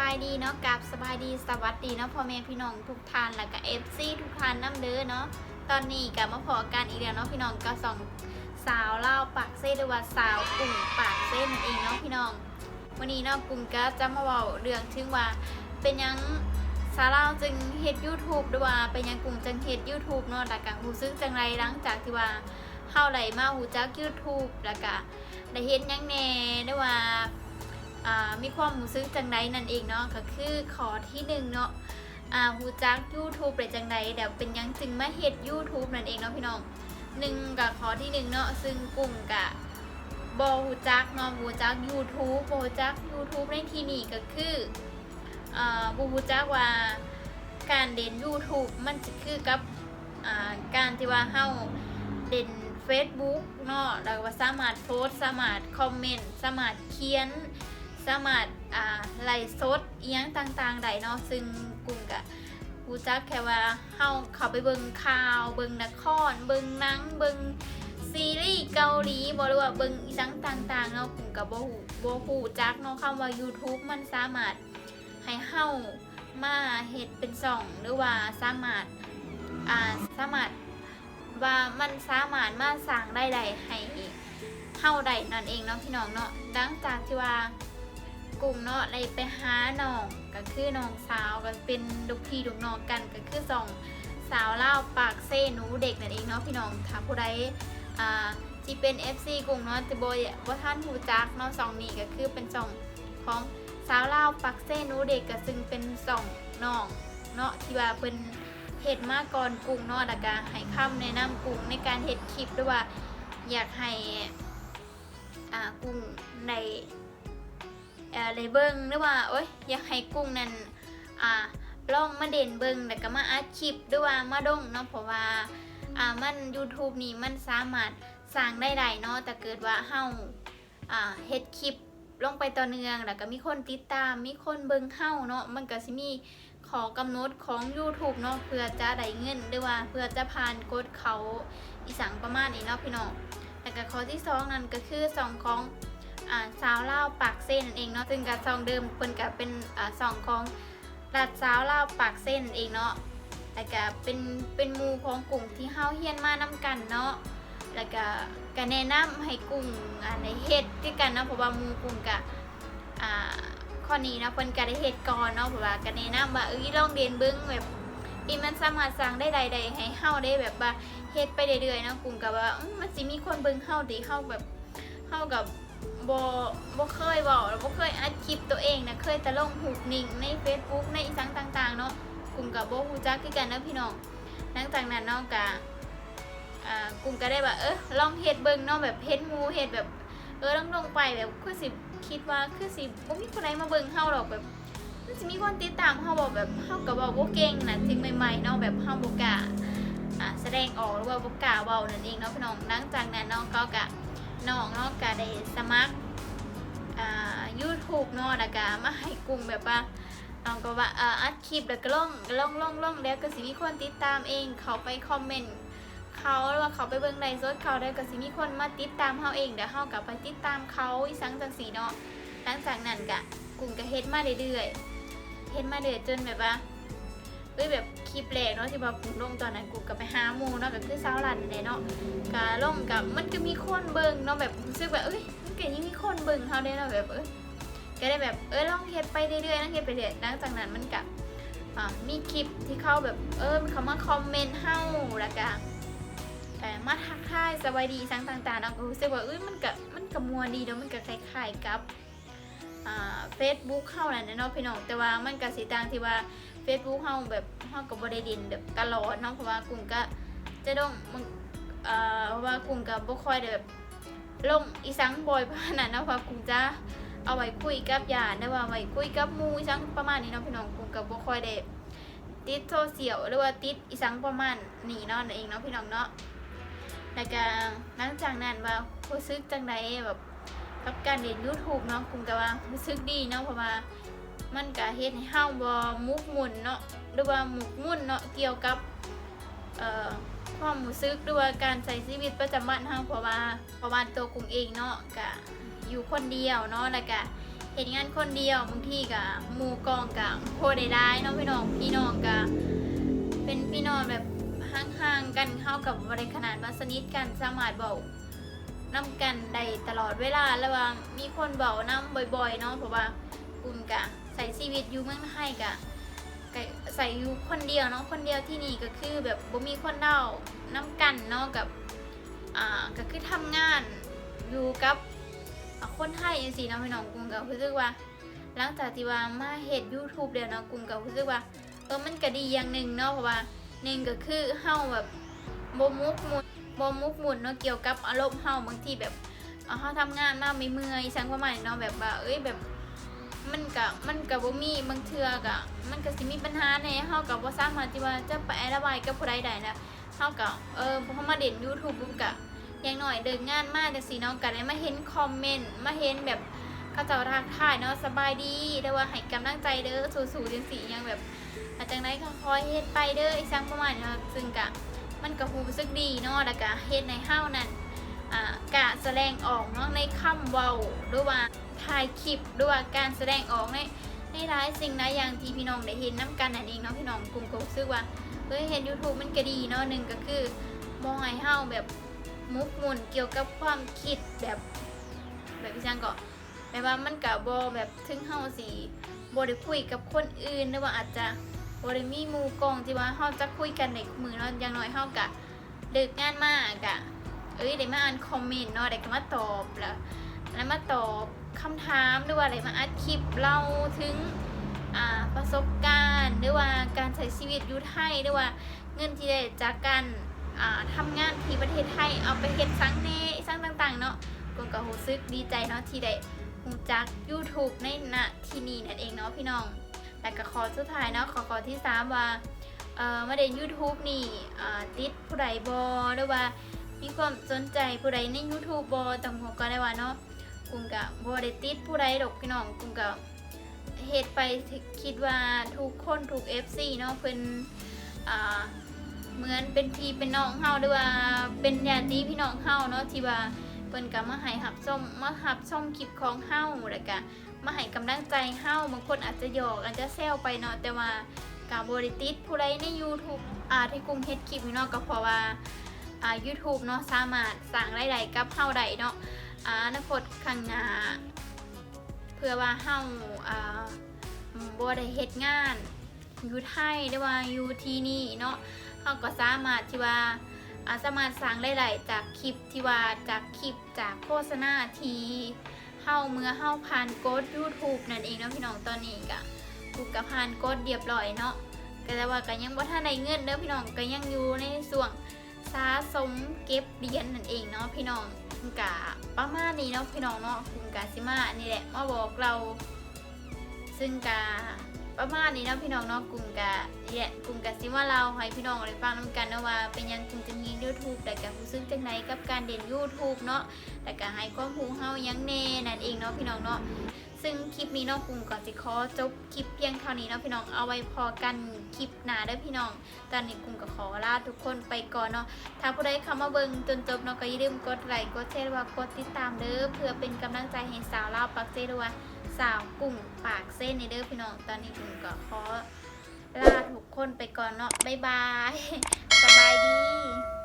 บายดีเนาะกับสบายดีสวัสดีเนาะพ่อแม่พี่น้องทุกท่านแล้วก็เอฟซีทุกท่านน้ำเด้อเนาะตอนนี้กับมาพอกันอีกแล้วเนาะพี่น้องก็สองสาวเล่าปากเซ่หรือว่าสาวกลุ่มปากเซ่นั่นเองเนาะพี่น้อง วันนี้เนาะกลุ่มก็จะมาเว้าเรื่องถึงว่าเป็นยังสาวเล่าจึงเฮ็ด YouTube ด้วยว่าเป็นยังกลุ่มจึงเฮ็ด YouTube เนาะแล้วก็รู้สึกจังไรหลังจากที่ว่าเฮาไหลมาหูจัก YouTube แล้วก็ได้เฮ็ดยังแน่ด้วยว่า มีความรู้สึกจังใดนั่นเองเนาะก็คือขอที่หนึ่งเนาะอ่าฮูจัก YouTube เป็นจังใดเดี๋ยวเป็นยังจึงมาเฮ็ด YouTube นั่นเองเนาะพี่น้องหนึ่งกับขอที่หนึ่งเนาะซึ่งกลุ่มกะบอฮูจักเนาะบฮูจัก YouTube บฮูจัก YouTube ในที่นี้ก็คืออ่าบฮูจักว่าการเด่น YouTube มันจะคือกับอ่าการที่ว่าเฮาเด่น Facebook เนาะแล้วก็สามารถโพสต์สามารถคอมเมนต์สามารถเขียน สามารถอ่าไลฟ์สดอีหยังต่างๆได้เนาะซึ่งกลุ่มกะรู้จักแค่ว่าเฮาเข้าไปเบิ่งข่าวเบิ่งละครเบิ่งหนังเบิ่งซีรีส์เกาหลีบ่หรือว่าเบิ่งอีหยังต่างๆเนาะกลุ่มกะบ่ฮู้บ่ฮู้จักเนาะคำว่า YouTube มันสามารถให้เฮามาเฮ็ดเป็นช่องหรือว่าสามารถอ่าสามารถว่ามันสามารถมาสร้างได้ให้เฮาได้นั่นเองเนาะพี่น้องเนาะหลังจากที่ว่า กลุ่มเนาะเลยไปหาน้องก็คือน้องสาวก็เป็นลูกพี่ลูกน้องกันก็คือสองสาวเล่าปากเซ่หนูเด็กนั่นเองเนาะพี่น้องถ้าผู้ใดอ่าที่เป็น FC กลุ่มเนาะจะบอยว่าท่านหูจักเนาะสองนี้ก็คือเป็นสองของสาวเล่าปากเซ่หนูเด็กก็ซึ่งเป็นสองน้องเนาะที่ว่าเป็นเฮ็ดมาก่อนกลุ่มเนาะแล้วก็ให้คำแนะนำกลุ่มในการเฮ็ดคลิปด้วยว่าอยากให้อ่ากลุ่มใน อ่อเลยเบิ้งหรือว่าโอ๊ยอยากให้กุ้งนั่นอ่าลองมาเด่นเบิ้งแล้วก็มาอัดคลิปด้วยว่ามาดงเนาะเพราะว่าอ่ามัน YouTube นี่มันสามารถสร้างได้หลายเนาะแต่เกิดว่าเฮาอ่าเฮ็ดคลิปลงไปต่อเนื่องแล้วก็มีคนติดตามมีคนเบิ่งเฮาเนาะมันก็สิมีขอกำหนดของ YouTube เนาะเพื่อจะได้เงินหรือว่าเพื่อจะผ่านกฎเขาอีสังประมาณนี้เนาะพี่น้องแล้วก็ข้อที่สองนั่นก็คือสองของ อ่าสาวเล่าปากเส้นเองเนาะซึ่งกับซองเดิมเพิ่นกับเป็นอ่าซองของรัดสาวเล่าปากเส้นเองเนาะแล้วก็เป็นเป็นมูของกลุ่มที่เฮาเฮียนมานํกันเนาะแล้วก็ก็แนะนำให้กลุ่มอ่าในเฮ็ดด้วยกันเนาะเพราะว่ามูกลุ่มกะอ่าข้อนี้เนาะเพิ่นก็ได้เฮ็ดก่อนเนาะเพราะว่าก็แนะนำว่าเอ้ยลองเรียนเบิ่งแบบที่มันสามารถสร้างได้ใดๆให้เฮาได้แบบว่าเฮ็ดไปเรื่อยๆเนาะกลุ่มก็ว่ามันสิมีคนเบิ่งเฮาดีเฮาแบบเฮากับ บบเคยบอกแล้วบเคยอัดคลิปตัวเองนะเคยแต่ลงหูกนิ่งใน Facebook ในอีสังต่าง ๆ เนาะกลุ่มกับโบฮู้จักคือกันนะพี่น้องหลังจากนั้นเนาะกะกลุ่มก็ได้ว่าเออลองเฮ็ดเบิ่งเนาะแบบเฮ็ดมูเฮ็ดแบบเออลองลงไปแบบคือสิคิดว่าคือสิบ่มีคนใดมาเบิ่งเฮาหรอกแบบมันสิมีคนติดตามเฮาบ่แบบเฮาก็บ่บ่เก่งนะสิ่งใหม่ๆเนาะแบบเฮาบ่กล้าอ่าแสดงออกหรือว่าบ่กล้าเว้านั่นเองเนาะพี่น้องหลังจากนั้นเนาะก็กะ น้องเนาะก็ได้สมัครอ่า YouTube เนาะแล้วก็มาให้กลุ่มแบบว่าเอาก็ว่าอ่ออัดคลิปแล้วก็ลงลงลงลงแล้วก็สิมีคนติดตามเองเขาไปคอมเมนต์เขาหรือว่าเขาไปเบิ่งไลฟ์สดเขาได้ก็สิมีคนมาติดตามเฮาเองเดี๋ยวเฮากลับไปติดตามเขาอีสังจังสีเนาะหลังจากนั้นก็กลุ่มก็เฮ็ดมาเรื่อยๆเฮ็ดมาเรื่อยจนแบบว่า เอ้ยแบบคลิปแรกเนาะที่ว่ากลุ่มลงตอนนั้นกลุ่มก็ไปหาหมู่เนาะก็คือสาวหลันนี่แหละเนาะกาล่มกับมันก็มีคนเบิ่งเนาะแบบรู้สึกแบบเอ้ยมันก็ยังมีคนเบิ่งเขาได้เนาะแบบเอ้ยก็ได้แบบเออลองเฮ็ดไปเรื่อยๆลองเฮ็ดไปเรื่อยหลังจากนั้นมันก็มีคลิปที่เข้าแบบเออเขามาคอมเมนต์เฮาแล้วก็เอ่มาทักทายสวัสดีสังต่างๆเนาะก็รู้สึกว่าเอ้ยมันก็มันก็มัวดีเนาะมันก็คล้ายๆกับอ่า Facebook เฮานั่นแหละเนาะพี่น้องแต่ว่ามันก็สิต่างที่ว่า Facebook เฮาแบบเฮาก็บ่ได้ดินแบบตลอดเนาะเพราะว่ากลุ่มก็จะต้องมึงเอ่อว่ากลุ่มกับบ่ค่อยได้แบบลงอีสังบ่อยขนาดนั้นเพราะกลุ่มจะเอาไว้คุยกับญาติหรือว่าไว้คุยกับหมู่อีสังประมาณนี้เนาะพี่น้องกลุ่มกับบ่ค่อยได้ติดโซเชียลหรือว่าติดอีสังประมาณนี้เนาะนั่นเองเนาะพี่น้องเนาะแล้วก็หลังจากนั้นว่ารู้สึกจังไดแบบกับการเรียน YouTube เนาะกลุ่มก็ว่ารู้สึกดีเนาะเพราะว่า มันก็เฮ็ดให้เฮาบ่มุกมุ่นเนาะหรือว่าหมกมุ่นเนาะเกี่ยวกับเอ่อความรู้สึกด้วยการใช้ชีวิตประจำวันทาเพราะว่าเพราะว่าตัวกุ้งเองเนาะก็อยู่คนเดียวเนาะแล้วก็เห็นงานคนเดียวบางทีกับหมู่กองกับโพได้ได้เน้องพี่น้องพี่น้องกับเป็นพี่น้องแบบห่างๆกันเข้ากับบริขนาดมาสนิทกันสามารถเบาน้ำกันได้ตลอดเวลาระหว่างมีคนเบาน้ำบ่อยๆเนาะเพราะว่ากุมกะ ใส่ชีวิตอยู่เมืองไทยกะใส่อยู่คนเดียวเนาะคนเดียวที่นี่ก็คือแบบบ่มีคนเล่าน้ำกันเนาะกับอ่าก็คือทำงานอยู่กับคนไทยจังซี่เนาะพี่น้องกุ้งก็รู้สึกว่า หลังจากที่ว่ามาเฮ็ด YouTube แล้วเนาะกุ้งก็รู้สึกว่าเออมันก็ดีอย่างหนึ่งเนาะเพราะว่าหนึ่งก็คือเฮาแบบบ่มุกมุนบ่มุกมุนเนาะเกี่ยวกับอารมณ์เฮาบางทีแบบเฮาทำงานมาไม่เมื่อยสังประมาณเนาะแบบว่าเอ้ยแบบ มันก็มันก็บ่มีบางเทื่อก็มันก็สิมีปัญหาแหน่เฮาก็บ่สามารถที่ว่าจะไประบายกับผู้ใดได้นะเฮาก็เออพอมาเด่น YouTube ปุ๊บก็อย่างหน่อยเดินงานมากจังสีเนาะกันได้มาเห็นคอมเมนต์มาเห็นแบบเขาเจ้าทักทายเนาะสบายดีได้ว่าให้กำลังใจเด้อสู้ๆจังสียังแบบอาจจังไดก็คอยเฮ็ดไปเด้ออีสังประมาณนี้เนาะซึ่งกะมันก็รู้สึกดีเนาะแล้วก็เฮ็ดในเฮานั่น กะแสดงออกเนาะในคำเว้าหรือว่าถ่ายคลิปหรือว่าการแสดงออกในในหลายสิ่งหลายอย่างที่พี่น้องได้เห็นน้กันนั่นเองเนาะพี่น้องกลุ่มก็รู้สึกว่าเฮ้ยเห็น YouTube มันก็ดีเนาะหนึ่งก็คือมองให้เฮาแบบมุกมุนเกี่ยวกับความคิดแบบแบบพี่ช่างก็แบบว่ามันกับบอแบบถึงเฮาสิบได้คุยกับคนอื่นหรือว่าอาจจะบได้มีมูกองที่ว่าเฮาจะคุยกันในมือเนาะอย่างน้อยเฮากะเลิกงานมากะ เอ้ยได้มาอ่านคอมเมนต์เนาะได้ก็มาตอบแล้วแล้วมาตอบคำถามหรือว่าได้มาอัดคลิปเล่าถึงประสบการณ์หรือว่าการใช้ชีวิตอยู่ไทยหรือว่าเงินที่ได้จากการอ่าทำงานที่ประเทศไทยเอาไปเฮ็ดซังเน่ซังต่างๆ เนาะกุนก็รู้สึกดีใจเนาะที่ได้รู้จัก YouTube ในณที่นี่นั่นเองเนาะพี่น้อง แต่ก็ขอสุดท้ายเนาะขอขอที่สามว่าเอ่อมาเด่น YouTube นี่ติดผู้ใดบอหรือว่า มีความสนใจผู้ใดใน YouTube บอต้องหัวก็ได้ว่าเนาะกุมกะบอได้ติดผู้ใดดอกพี่น้องกุมกะเฮ็ดไปคิดว่าทุกคนทุก FC เนาะเพิ่นอ่าเหมือนเป็นพี่เป็นน้องเฮาหรือว่าเป็นญาติพี่น้องเฮาเนาะที่ว่าเพิ่นก็มาให้หับส้มมาหับส้มคลิปของเฮาแล้วก็มาให้กำลังใจเฮาบางคนอาจจะหยอกอาจจะแซวไปเนาะแต่ว่าการบริติดผู้ใดใน YouTube อ่าที่กรุงเฮ็ดคลิปนี่เนาะก็เพราะว่า อ่า YouTube เนาะสามารถสร้างรายได้กับเฮาได้เนาะอ่าอนาคตข้างหน้าเพื่อว่าเฮาอ่าบ่ได้เฮ็ดงานอยู่ไทยหรือว่าอยู่ที่นี่เนาะเราก็สามารถที่ว่าอาสามารถสร้างได้หลายๆจากคลิปที่ว่าจากคลิปจากโฆษณาที่เฮาเมื่อเฮาผ่านกด YouTube นั่นเองเนาะพี่น้องตอนนี้ก็กูก็ผ่านกดเรียบร้อยเนาะก็แต่ว่าก็ยังบ่ทันได้เงินเด้อพี่น้องก็ยังอยู่ในส่วง สะสมเก็บเหรียญนั่นเองเนาะพี่น้องกะประมาณนี้เนาะพี่น้องเนาะคุณกาซิมานี่แหละมาบอกเรา ซึ่งกาประมาณนี้เนาะพี่น้องเนาะกลุ่มกะเนี่ยกลุ่มกะซิว่าเราให้พี่น้องได้ฟังน้ำกันนะว่าเป็นยังกลุ่มจะมี YouTube แต่ก็รู้สึกจังไดกับการเด่น YouTube เนาะแต่ก็ให้ความรู้เฮายังแน่นั่นเองเนาะพี่น้องเนาะ ซึ่งคลิปนี้เนาะกลุ่มก็สิขอจบคลิปเพียงเท่านี้เนาะพี่น้องเอาไว้พอกันคลิปหน้าเด้อพี่น้อง ตอนนี้กลุ่มก็ขอลาทุกคนไปก่อนเนาะถ้าผู้ใดเข้ามาเบิ่งจนจบเนาะก็อย่าลืมกดไลค์กดแชร์ว่ากดติดตามเด้อเพื่อเป็นกำลังใจให้สาวลาวปักเจด้วยว่าสาวกลุ่มปากเส้นในเด้อพี่น้อง ตอนนี้กลุ่มก็ขอลาทุกคนไปก่อนเนาะบ๊ายบายสบายดี